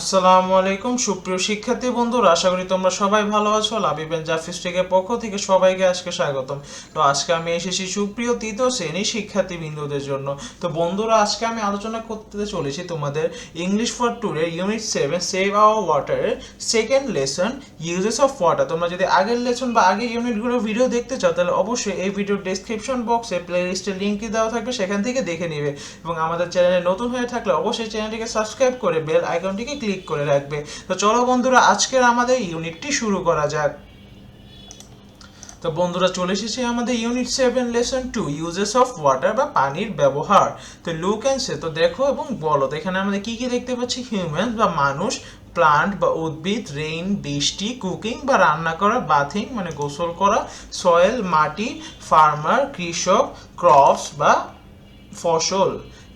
আসসালামু আলাইকুম। সুপ্রিয় শিক্ষার্থী বন্ধুরা, আশা করি তোমরা সবাই ভালো আছো। লাবিবেন জাফিস্টিকের পক্ষ থেকে সবাইকে আজকে স্বাগতম। তো আজকে আমি এসেছি সুপ্রিয় তৃতীয় শ্রেণি শিক্ষার্থী বিন্দুদের জন্য। তো বন্ধুরা, আজকে আমি আলোচনা করতে চলেছি তোমাদের ইংলিশ ফর টুরের unit seven save our ওয়াটারের second lesson uses of water তোমরা যদি আগের লেসন বা আগের ইউনিটগুলোর ভিডিও দেখতে চাও, তাহলে অবশ্যই এই ভিডিওর ডেসক্রিপশন বক্সে প্লে লিস্টের লিঙ্কটি দেওয়া থাকবে, সেখান থেকে দেখে নিবে। এবং আমাদের চ্যানেলে নতুন হয়ে থাকলে অবশ্যই চ্যানেলটিকে সাবস্ক্রাইব করে বেল আইকনটিকে ক্লিক করে রাখবে। তো চলো বন্ধুরা, আজকের আমাদের ইউনিটটি শুরু করা যাক। তো বন্ধুরা, চলে এসেছে আমাদের unit seven, lesson two, uses of water বা পানির ব্যবহার। তো লুক অ্যান্ড সে, তো দেখো এবং বলো, তো এখানে আমাদের কি কি দেখতে পাচ্ছি? হিউম্যান বা মানুষ, প্লান্ট বা উদ্ভিদ, রেইন, বৃষ্টি, কুকিং বা রান্না করা, বাথিং মানে গোসল করা, সয়েল, মাটি, ফার্মার, কৃষক, ক্রপস বা ফসল।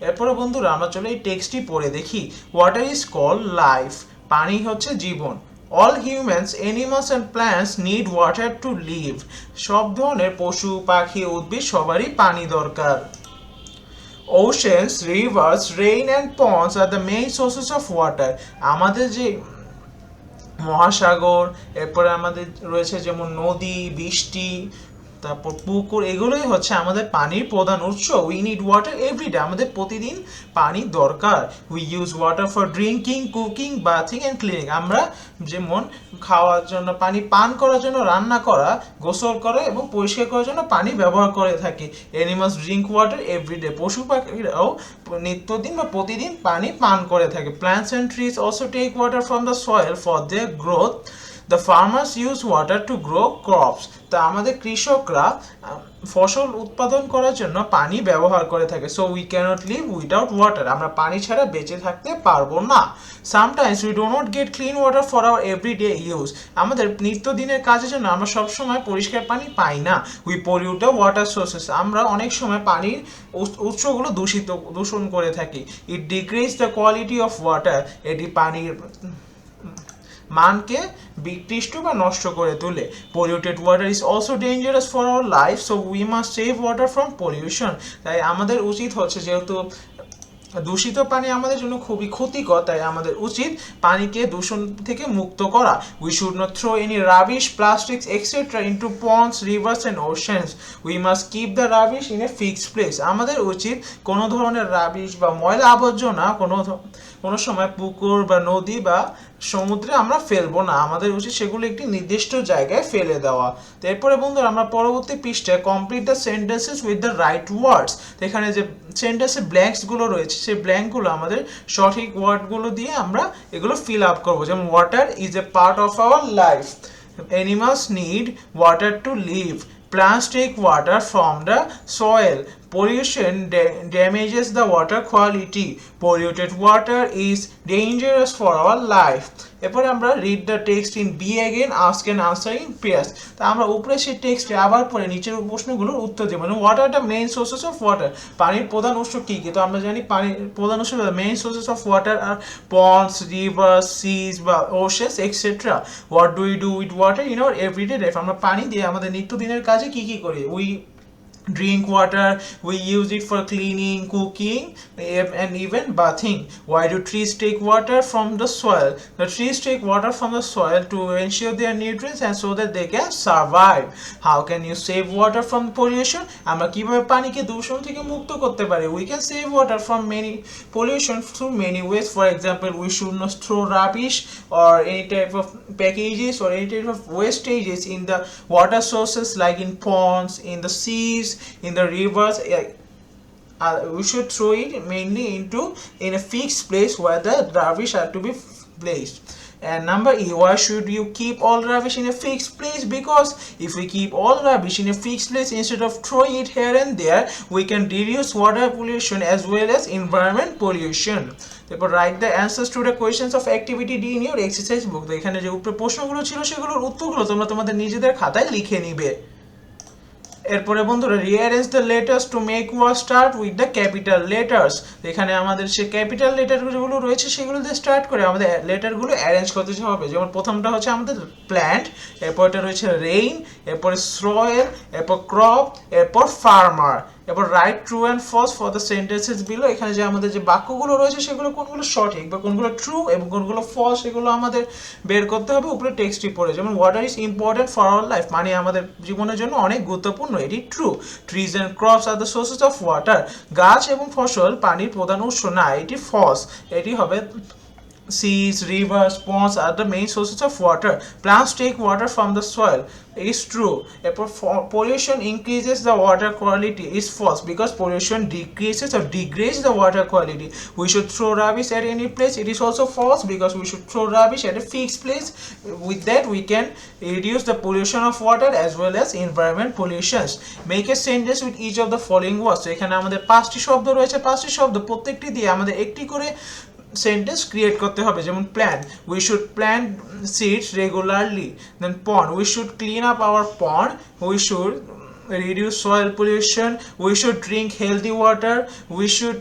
এরপরে বন্ধুরা আমরা চলে এই টেক্সটটি পড়ে দেখি। ওয়াটার ইজ কল লাইফ পানি হচ্ছে জীবন। All humans animals and plants need water to live সব ধরনের পশু, পাখি, উদ্ভিদ সবারই পানি দরকার। Oceans rivers rain and ponds are the main sources of water আমাদের যে মহাসাগর, এরপরে আমাদের রয়েছে যেমন নদী, বৃষ্টি তারপর পুকুর, এগুলোই হচ্ছে আমাদের পানির প্রধান উৎস। উই নিড ওয়াটার এভরিডে আমাদের প্রতিদিন পানি দরকার। We use water for drinking cooking bathing and cleaning আমরা যেমন খাওয়ার জন্য পানি পান করার জন্য, রান্না করা, গোসল করা এবং পরিষ্কার করার জন্য পানি ব্যবহার করে থাকি। অ্যানিমালস ড্রিঙ্ক ওয়াটার এভরিডে পশু পাখিরাও নিত্যদিন বা প্রতিদিন পানি পান করে থাকে। Plants and trees also take water from the soil for their growth the farmers use water to grow crops তা আমাদের কৃষকরা ফসল উৎপাদন করার জন্য পানি ব্যবহার করে থাকে। So we can't live without water আমরা পানি ছাড়া বেঁচে থাকতে পারব না। Sometimes we do not get clean water for our everyday use আমাদের নিত্যদিনের কাজের জন্য আমরা সবসময় পরিষ্কার পানি পাই না। We pollute the water sources আমরা অনেক সময় পানির উৎস- উৎসগুলো দূষিত দূষণ করে থাকি। It decrease the quality of water এটি পানির মানকে বিকৃষ্ট বা নষ্ট করে তোলে। Polluted water is also dangerous for our life so we must save water from pollution তাই আমাদের উচিত হচ্ছে যেহেতু দূষিত পানি আমাদের জন্য খুবই ক্ষতিকর, তাই আমাদের উচিত পানিকে দূষণ থেকে মুক্ত করা। We should not throw any rubbish plastics etcetera into ponds rivers and oceans we must keep the rubbish in a fixed place আমাদের উচিত কোনো ধরনের রাবিশ বা ময়লা আবর্জনা, কোনো কোনো সময় পুকুর বা নদী বা সমুদ্রে আমরা ফেলব না। আমাদের উচিত সেগুলো একটি নির্দিষ্ট জায়গায় ফেলে দেওয়া। তো এরপরে বন্ধুরা, আমরা পরবর্তী পৃষ্ঠায় complete the sentences with the right words এখানে যে সেন্টেন্সের ব্ল্যাঙ্কসগুলো রয়েছে, সেই ব্ল্যাঙ্কগুলো আমাদের সঠিক ওয়ার্ডগুলো দিয়ে আমরা এগুলো ফিল আপ করব। যেমন water is a part of our life animals need water to live plants take water from the soil pollution da- damages the water quality. Polluted water is dangerous for our life. এরপরে আমরা read the text in B again ask and answer in pairs তা আমরা উপরে সেই টেক্সটে আবার পরে নিচের প্রশ্নগুলোর উত্তর দেবো। মানে water the main sources of water পানির প্রধান উৎস কী কী? তো আমরা জানি পানির প্রধান উৎস main sources of water are ponds river seas বা ওশেস etcetera what do you do with water in our everyday life আমরা পানি দিয়ে আমাদের নিত্যদিনের কাজে কী কী করি? We drink water we use it for cleaning cooking and even bathing why do trees take water from the soil the trees take water from the soil to ensure their nutrients and so that they can survive how can you save water from pollution আমরা কীভাবে পানিকে দূষণ থেকে মুক্ত করতে পারি we can save water from many pollution through many ways for example we should not throw rubbish or any type of packages or any type of wastages in the water sources like in ponds in the seas in the rivers eh, uh, we should throw it mainly into in a fixed place where the rubbish are to be placed and number E, why should you keep all rubbish in a fixed place? Because if we keep all rubbish in a fixed place instead of throwing it here and there, we can reduce water pollution as well as environment pollution. তারপর write the answers to the questions of activity D in your exercise book এখানে যে প্রশ্নগুলো ছিল সেগুলোর উত্তরগুলো তোমরা তোমাদের নিজেদের খাতায় লিখে নিবে এরপরে বন্ধুরা rearrange the letters to make word start with the capital letters এখানে আমাদের সে ক্যাপিটাল লেটারগুলো রয়েছে, সেগুলো দিয়ে স্টার্ট করে আমাদের লেটারগুলো অ্যারেঞ্জ করতে হবে। যেমন প্রথমটা হচ্ছে আমাদের প্ল্যান্ট এরপরটা রয়েছে রেইন এরপরে সয়েল এরপর ক্রপ এরপর ফার্মার এবার write true and false for the sentences below এখানে যে আমাদের যে বাক্যগুলো রয়েছে, সেগুলো কোনগুলো সঠিক বা কোনগুলো ট্রু এবং কোনগুলো ফলস এগুলো আমাদের বের করতে হবে, উপরে টেক্সটটি পড়ে। যেমন water is important for our life মানে আমাদের জীবনের জন্য অনেক গুরুত্বপূর্ণ, এটি true trees and crops are the sources of water গাছ এবং ফসল পানির প্রধান উৎস না, এটি ফলস এটি হবে seas, rivers, ponds are the main sources of water. Plants take water from the soil. It is true. For- pollution increases the water quality is false because pollution decreases or degrades the water quality. We should throw rubbish at any place. It is also false because we should throw rubbish at a fixed place. With that, we can reduce the pollution of water as well as environment pollutions. Make a sentence with each of the following words. তো এখানে আমাদের পাঁচটি শব্দ রয়েছে পাঁচটি শব্দ প্রত্যেকটি দিয়ে আমাদের একটি করে সেন্টেন্স ক্রিয়েট করতে হবে, যেমন plant we should plant seeds regularly then pond we should clean up our pond we should reduce soil pollution we should drink healthy water we should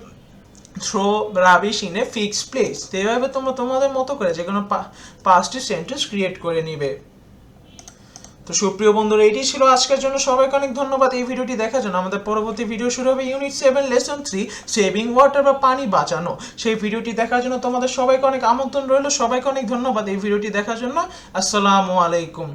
throw rubbish in a fixed place তো এভাবে তোমরা তোমাদের মতো করে যে কোনো পাঁচটি sentence create করে নিবে। তো সুপ্রিয় বন্ধুরা এটি ছিল আজকের জন্য। সবাইকে অনেক ধন্যবাদ এই ভিডিওটি দেখার জন্য। আমাদের পরবর্তী ভিডিও শুরু হবে unit seven lesson three saving water বা পানি বাঁচানো সেই ভিডিওটি দেখার জন্য তোমাদের সবাইকে অনেক আমন্ত্রণ রইল। সবাইকে অনেক ধন্যবাদ এই ভিডিওটি দেখার জন্য। আসসালামু আলাইকুম।